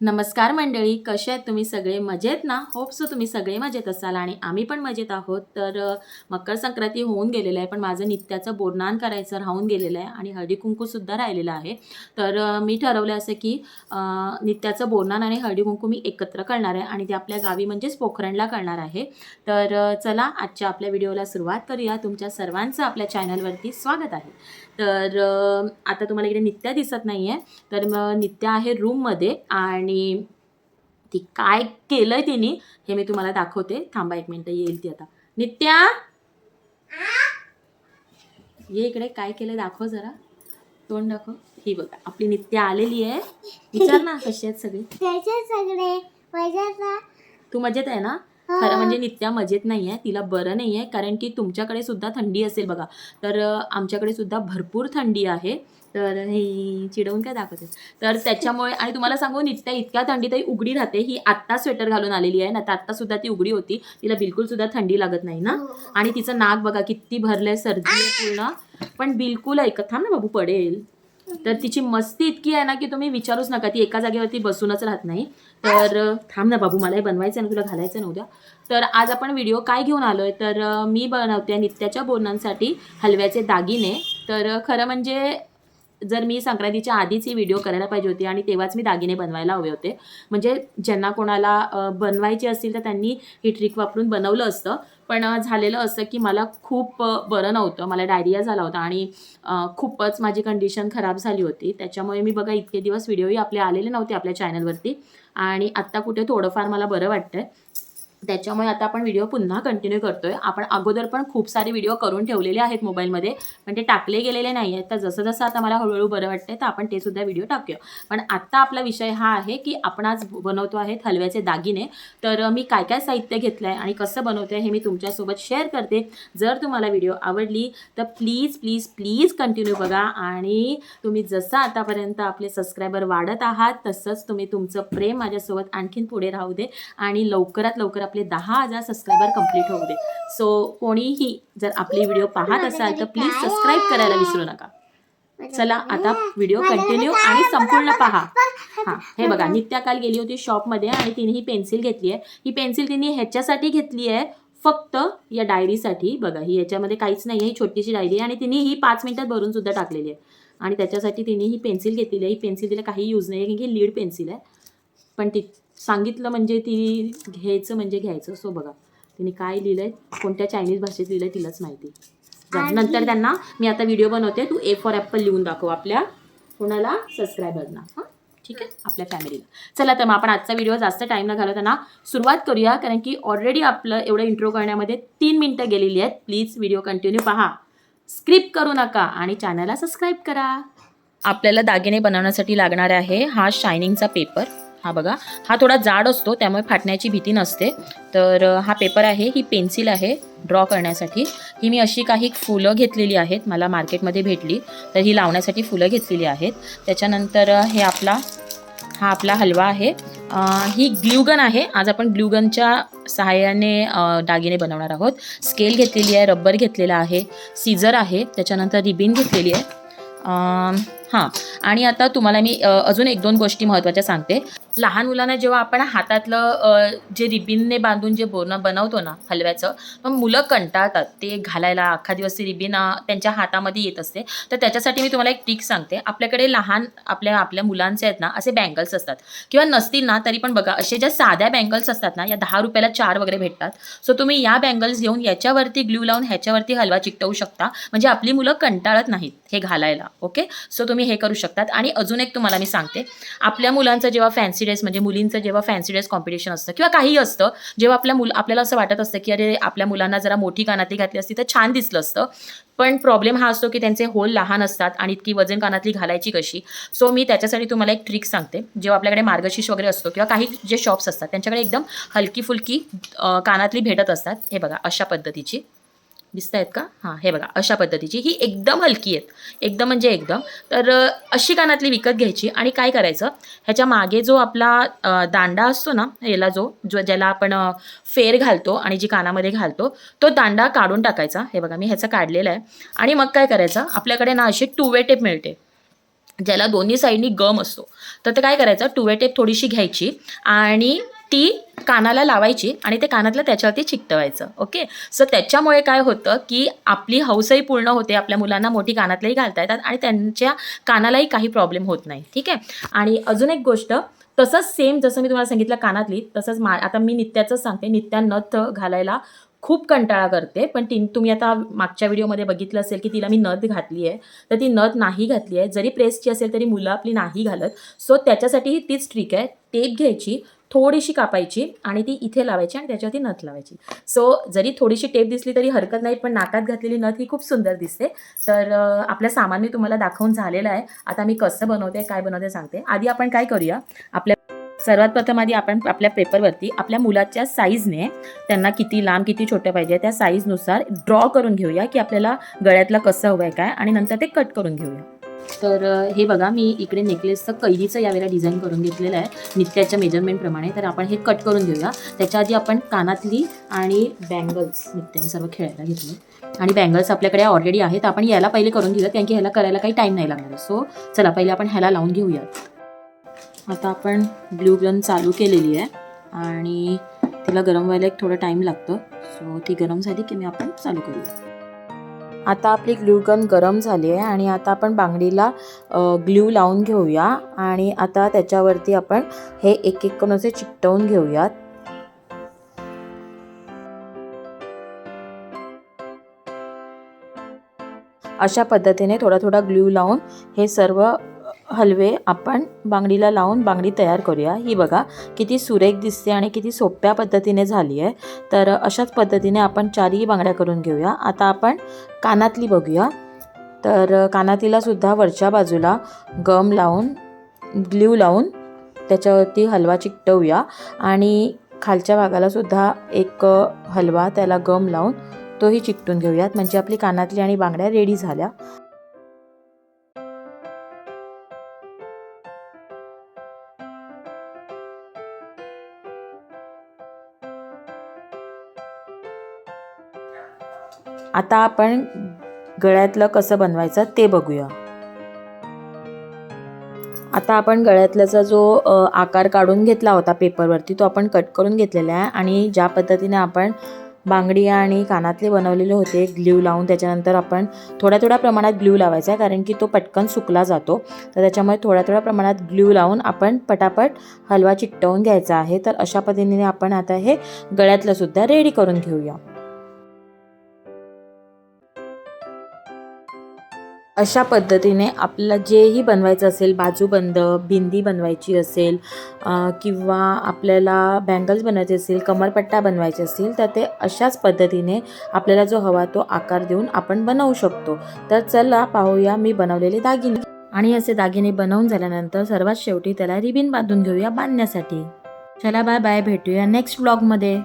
नमस्कार मंडळी कसे आहेत तुम्ही सगळे? मजेत ना? होप सो तुम्ही सगळे मजेत असाल आणि आम्ही पण मजेत आहोत. तर मकर संक्रांती होऊन गेलेलं आहे पण माझं नित्याचं बोरनान करायचं राहून गेलेलं आहे आणि हळदी कुंकूसुद्धा राहिलेलं आहे. तर मी ठरवलं असं की नित्याचं बोरनान आणि हळदी कुंकू मी एकत्र करणार आहे आणि ते आपल्या गावी म्हणजेच पोखरणला करणार आहे. तर चला आजच्या आपल्या व्हिडिओला सुरुवात करूया. तुमच्या सर्वांचं आपल्या चॅनलवरती स्वागत आहे. तर आता तुम्हाला इकडे नित्या दिसत नाही आहे तर मग नित्या आहे रूममध्ये आणि ती काय केलंय तिने हे मी तुम्हाला दाखवते. थांबा एक मिनटं येईल ती आता. नित्या! ये इकडे काय केलंय दाखव जरा. तोंड दाखव. ही बघा आपली नित्या आलेली आहे. विचार ना कशी आहेत सगळी. सगळे? तू मजेत आहे ना? खरं म्हणजे नित्या मजेत नाही आहे तिला बरं नाही आहे कारण की तुमच्याकडे सुद्धा थंडी असेल बघा. तर आमच्याकडे सुद्धा भरपूर थंडी आहे. तर ही चिडवून काय दाखवते तर त्याच्यामुळे आणि तुम्हाला सांगू नित्या इतक्या थंडीतही उघडी राहते. ही आत्ता स्वेटर घालून आलेली आहे. ना तर आत्ता सुद्धा ती उघडी होती. तिला बिलकुल सुद्धा थंडी लागत नाही ना? आणि तिचं नाक बघा किती भरलंय सर्दी आहे पूर्ण. पण बिलकुल ऐकत थांब ना बाबू पडेल. तर तिची मस्ती इतकी आहे ना की तुम्ही विचारूच नका. ती एका जागेवरती बसूनच राहत नाही. तर थांब ना बाबू मला हे बनवायचं ना तुला घालायचं ना उद्या. तर आज आपण व्हिडिओ काय घेऊन आलो आहे तर मी बनवते नित्याच्या बोरणांसाठी हलव्याचे दागिने. तर खरं म्हणजे जर मी संक्रांतीच्या आधीच ही व्हिडिओ करायला पाहिजे होती आणि तेव्हाच मी दागिने बनवायला हवे होते. म्हणजे ज्यांना कोणाला बनवायचे असतील तर त्यांनी ही ट्रिक वापरून बनवलं असतं. पण झालेलं असं की मला खूप बरं नव्हतं. मला डायरिया झाला होता आणि खूपच माझी कंडिशन खराब झाली होती. त्याच्यामुळे मी बघा इतके दिवस व्हिडिओही आपले आलेले नव्हते आपल्या चॅनलवरती आणि आत्ता कुठे थोडंफार मला बरं वाटतंय. त्याच्यामुळे आता आपण व्हिडिओ पुन्हा कंटिन्यू करतोय. आपण अगोदर पण खूप सारे व्हिडिओ करून ठेवलेले आहेत मोबाईलमध्ये पण ते टाकले गेलेले नाही आहेत तर जसं जसं आता मला हळूहळू बरं वाटतंय तर आपण ते सुद्धा व्हिडिओ टाकूया. पण आत्ता आपला विषय हा आहे की आपण आज बनवतो आहेत हलव्याचे दागिने. तर मी काय काय साहित्य घेतलं आहे आणि कसं बनवते हे मी तुमच्यासोबत शेअर करते. जर तुम्हाला व्हिडिओ आवडली तर प्लीज प्लीज प्लीज कंटिन्यू बघा. आणि तुम्ही जसं आतापर्यंत आपले सबस्क्रायबर वाढत आहात तसंच तुम्ही तुमचं प्रेम माझ्यासोबत आणखीन पुढे राहू दे. आणि लवकरात लवकर आपले दहा हजार सबस्क्रायबर कंप्लीट होऊ दे. सो कोणीही जर आपली व्हिडिओ पाहत असाल तर प्लीज सबस्क्राईब करायला विसरू नका. चला आता व्हिडिओ कंटिन्यू आणि संपूर्ण पहा. हां हे बघा नित्या काल गेली होती शॉपमध्ये आणि तिने ही पेन्सिल घेतली आहे. ही पेन्सिल तिने ह्याच्यासाठी घेतली आहे फक्त या डायरीसाठी बघा ही याच्यामध्ये काहीच नाही आहे ही छोटीशी डायरी आहे आणि तिने ही पाच मिनिटात भरून सुद्धा टाकलेली आहे. आणि त्याच्यासाठी तिने ही पेन्सिल घेतलेली आहे. ही पेन्सिल तिला काही यूज नाही आहे कारण की लीड पेन्सिल आहे. पण ती सांगितलं म्हणजे ती घ्यायचं म्हणजे घ्यायचं सो बघा. तिने काय लिहिलं आहे कोणत्या चायनीज भाषेत लिहिलं आहे तिलाच माहिती. नंतर त्यांना मी आता व्हिडिओ बनवते तू ए फॉर ॲपल लिहून दाखव आपल्या कोणाला सबस्क्रायबरना हां ठीक आहे? आपल्या फॅमिलीला चला तर मग आपण आजचा व्हिडिओ जास्त टाईम न घालवताना सुरुवात करूया कारण की ऑलरेडी आपलं एवढं इंट्रो करण्यामध्ये तीन मिनटं गेलेली आहेत. प्लीज व्हिडिओ कंटिन्यू पहा. स्क्रिप्ट करू नका आणि चॅनलला सबस्क्राईब करा. आपल्याला दागिने बनवण्यासाठी लागणार आहे हा शायनिंगचा पेपर हा बघा. हा थोडा जाड असतो त्यामुळे फाटण्याची भीती नसते. तर हा पेपर आहे ही पेन्सिल आहे ड्रॉ करण्यासाठी. ही मी अशी काही फुलं घेतलेली आहेत मला मार्केटमध्ये भेटली. तर ही लावण्यासाठी फुलं घेतलेली आहेत. त्याच्यानंतर हे आपला हा आपला हलवा आहे. ही ग्ल्यूगन आहे. आज आपण ग्ल्यूगनच्या सहाय्याने दागिने बनवणार आहोत. स्केल घेतलेली आहे रब्बर घेतलेला आहे सीझर आहे त्याच्यानंतर रिबिन घेतलेली आहे. हां. आणि आता तुम्हाला मी अजून एक दोन गोष्टी महत्त्वाच्या सांगते. लहान मुलांना जेव्हा आपण हातातलं जे रिबिनने बांधून जे बोरणं बनवतो ना हलव्याचं मग मुलं कंटाळतात. ते घालायला अख्खा दिवस ती रिबिन त्यांच्या हातामध्ये येत असते. तर त्याच्यासाठी मी तुम्हाला एक ट्रिक सांगते. आपल्याकडे लहान आपल्या आपल्या मुलांचे आहेत ना असे बँगल्स असतात. किंवा नसतील ना तरी पण बघा असे ज्या साध्या बँगल्स असतात ना या दहा रुपयाला चार वगैरे भेटतात. सो तुम्ही या बँगल्स घेऊन याच्यावरती ग्लू लावून ह्याच्यावरती हलवा चिकटवू शकता. म्हणजे आपली मुलं कंटाळत नाहीत हे घालायला. ओके? सो तुम्ही हे करू शकतात. आणि अजून एक तुम्हाला मी सांगते. आपल्या मुलांचं जेव्हा फॅन्सी ड्रेस म्हणजे मुलींचं जेव्हा फॅन्सी ड्रेस कॉम्पिटिशन असतं किंवा काही असतं जेव्हा आपल्या मुल आपल्याला असं वाटत असतं की अरे आपल्या मुलांना जरा मोठी कानातली घातली असती तर छान दिसलं असतं. पण प्रॉब्लेम हा असतो की त्यांचे होल लहान असतात आणि इतकी वजन कानातली घालायची कशी? सो मी त्याच्यासाठी तुम्हाला एक ट्रिक सांगते. जेव्हा आपल्याकडे मार्गशीर्ष वगैरे असतो किंवा काही जे शॉप्स असतात त्यांच्याकडे एकदम हलकी फुलकी कानातली भेटत असतात. हे बघा अशा पद्धतीची. दिसत आहेत का? हां हे बघा अशा पद्धतीची. ही एकदम हलकी आहेत. एकदम म्हणजे एकदम. तर अशी कानातली विकत घ्यायची आणि काय करायचं? ह्याच्या मागे जो आपला दांडा असतो ना याला जो जो ज्याला आपण फेर घालतो आणि जी कानामध्ये घालतो तो दांडा काढून टाकायचा. हे बघा मी ह्याचा काढलेला आहे. आणि मग काय करायचं? आपल्याकडे ना अशी टुवे टेप मिळते ज्याला दोन्ही साईडनी गम असतो. तर ते काय करायचं? टुवे टेप थोडीशी घ्यायची आणि ती कानाला लावायची आणि ते कानातलं त्याच्यावरती चिकटवायचं ओके? सो त्याच्यामुळे काय होतं की आपली हौसही पूर्ण होते आपल्या मुलांना मोठी कानातलंही घालता येतात आणि त्यांच्या कानालाही काही प्रॉब्लेम होत नाही ठीक आहे? आणि अजून एक गोष्ट तसंच सेम जसं मी तुम्हाला सांगितलं कानातली तसंच मा आता मी नित्याचंच सांगते नित्या नथ घालायला खूप कंटाळा करते पण ती तुम्ही आता मागच्या व्हिडिओमध्ये बघितलं असेल की तिला मी नथ घातली आहे तर ती नथ नाही घातली आहे. जरी प्रेसची असेल तरी मुलं आपली नाही घालत. सो त्याच्यासाठी तीच ट्रिक आहे. टेप घ्यायची थोडीशी कापायची आणि ती इथे लावायची आणि त्याच्यावरती नथ लावायची. सो जरी थोडीशी टेप दिसली तरी हरकत नाही पण नाकात घातलेली नथ ही खूप सुंदर दिसते. तर आपल्या आपलं सामान मी तुम्हाला दाखवून झालेलं आहे. आता मी कसं बनवते काय बनवते सांगते. आधी आपण काय करूया? आपल्या सर्वात प्रथम आधी आपण आपल्या पेपरवरती आपल्या मुलाच्या साईजने त्यांना किती लांब किती छोटं पाहिजे त्या साईजनुसार ड्रॉ करून घेऊया की आपल्याला गळ्यातलं कसं हवं आहे काय आणि नंतर ते कट करून घेऊया. तर हे बघा मी इकडे नेकलेसचं कैरीचं यावेळेला डिझाईन करून घेतलेलं आहे. नित्याच्या मेजरमेंटप्रमाणे तर आपण हे कट करून घेऊया. त्याच्या आधी आपण कानातली आणि बँगल्स नित्याने सर्व खेळायला घेतले. आणि बँगल्स आपल्याकडे ऑलरेडी आहेत. आपण याला पहिले करून घेऊया कारण की ह्याला करायला काही टाईम नाही लागणार सो चला पहिले आपण ह्याला लावून घेऊयात. आता आपण ब्ल्यू गन चालू केलेली आहे आणि तिला गरम व्हायला एक थोडा टाईम लागतो. सो ती गरम झाली की मी आपण चालू करूया. आता आपली ग्लू गन गरम झाली आहे आणि आता आपण बांगडीला ग्ल्यू लावून घेऊया आणि आता त्याच्यावरती आपण हे एक एक करून असे चिकटवून घेऊयात. अशा पद्धतीने थोडा थोडा ग्ल्यू लावून हे सर्व हलवे आपण बांगडीला लावून बांगडी तयार करूया. ही बघा किती सुरेख दिसते आणि किती सोप्या पद्धतीने झाली आहे. तर अशाच पद्धतीने आपण चारही बांगड्या करून घेऊया. आता आपण कानातली बघूया. तर कानातीलासुद्धा वरच्या बाजूला गम लावून ग्ल्यू लावून त्याच्यावरती हलवा चिकटवूया. आणि खालच्या भागालासुद्धा एक हलवा त्याला गम लावून तोही चिकटून घेऊयात. म्हणजे आपली कानातली आणि बांगड्या रेडी झाल्या. आता आपण गळ्यातलं कसं बनवायचं ते बघूया. आता आपण गळ्यातल्याचा जो आकार काढून घेतला होता पेपरवरती तो आपण कट करून घेतलेला आहे आणि ज्या पद्धतीने आपण बांगडी आणि कानातले बनवलेले होते ग्ल्यू लावून त्याच्यानंतर आपण थोड्या थोड्या प्रमाणात ग्ल्यू लावायचा आहे कारण की तो पटकन सुकला जातो. तर त्याच्यामुळे थोड्या थोड्या प्रमाणात ग्ल्यू लावून आपण पटापट हलवा चिकटवून घ्यायचा आहे. तर अशा पद्धतीने आपण आता हे गळ्यातलंसुद्धा रेडी करून घेऊया. अशा पद्धतीने आपल्याला जेही बनवायचं असेल बाजूबंद बिंदी बनवायची असेल किंवा आपल्याला बँगल्स बनवायचे असेल कमरपट्टा बनवायचे असतील तर ते अशाच पद्धतीने आपल्याला जो हवा तो आकार देऊन आपण बनवू शकतो. तर चला पाहूया मी बनवलेले दागिने. आणि असे दागिने बनवून झाल्यानंतर सर्वात शेवटी त्याला रिबिन बांधून घेऊया बांधण्यासाठी. चला बाय बाय भेटूया नेक्स्ट ब्लॉगमध्ये